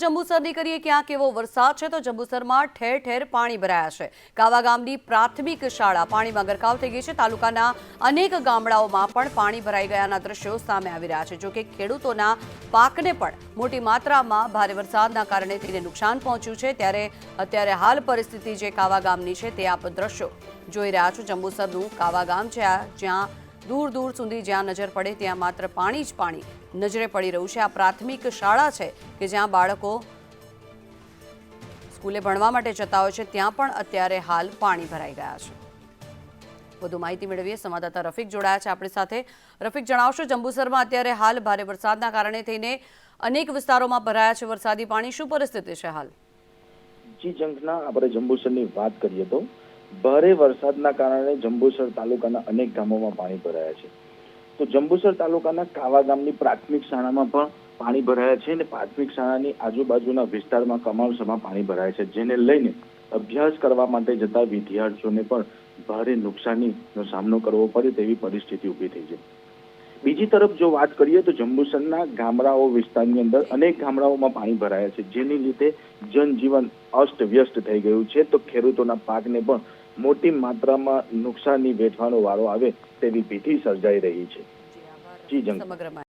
જંબુસરની કરીએ ક્યાં કેવો વરસાદ છે? તો જંબુસરમાં ઠેર ઠેર પાણી ભરાયા છે. કાવા ગામની પ્રાથમિક શાળા પાણીમાં ગરકાવ થઈ ગઈ છે. તાલુકાના અનેક ગામડાઓમાં પણ પાણી ભરાઈ ગયાના દ્રશ્યો સામે આવી રહ્યા છે. જોકે ખેડૂતોના પાકને પણ મોટી માત્રામાં ભારે વરસાદના કારણે તેને નુકસાન પહોંચ્યું છે. ત્યારે અત્યારે હાલ પરિસ્થિતિ જે કાવા ગામની છે તે આપ દ્રશ્યો જોઈ રહ્યા છો. જંબુસરનું કાવા ગામ છે આ જ્યાં દૂર દૂર સુધી જ્યાં નજર પડે ત્યાં માત્ર પાણી જ પાણી નજરે પડી રહ્યું છે. આ પ્રાથમિક શાળા છે કે જ્યાં બાળકો સ્કૂલે ભણવા માટે જતા હોય છે, ત્યાં પણ અત્યારે હાલ પાણી ભરાઈ ગયા છે. વધુ માહિતી મેળવીએ. સંવાદદાતા રફીક જોડાયા છે આપણી સાથે. રફીક, જણાવશો, જંબુસરમાં અત્યારે હાલ ભારે વરસાદના કારણે થઈને અનેક વિસ્તારોમાં ભરાયા છે વરસાદી પાણી. શું પરિસ્થિતિ છે હાલ? જી, જંગના આપણે જંબુસરની વાત કરીએ તો ભારે વરસાદના કારણે જંબુસર તાલુકાના અનેક ગામોમાં પાણી ભરાયા છે. તો જંબુસર તાલુકાના કાવા ગામની પ્રાથમિક શાળામાં પણ પાણી ભરાયા છે અને પ્રાથમિક શાળાની આજુબાજુના વિસ્તારમાં કમાવસમાં પાણી ભરાયા છે, જેને લઈને અભ્યાસ કરવા માટે જતા વિદ્યાર્થીઓને પણ ભારે નુકસાનીનો સામનો કરવો પડે તેવી પરિસ્થિતિ ઊભી થઈ છે. બીજી તરફ જો વાત કરીએ તો જંબુસરના ગામડાઓ વિસ્તારની અંદર અનેક ગામડાઓમાં પાણી ભરાયા છે, જેની લીધે જનજીવન અસ્ત વ્યસ્ત થઈ ગયું છે. તો ખેડૂતોના પાકને પણ મોટી માત્રામાં નુકસાની વેઠવાનો વારો આવે તેવી ભીતિ સર્જાઈ રહી છે. જી જંગ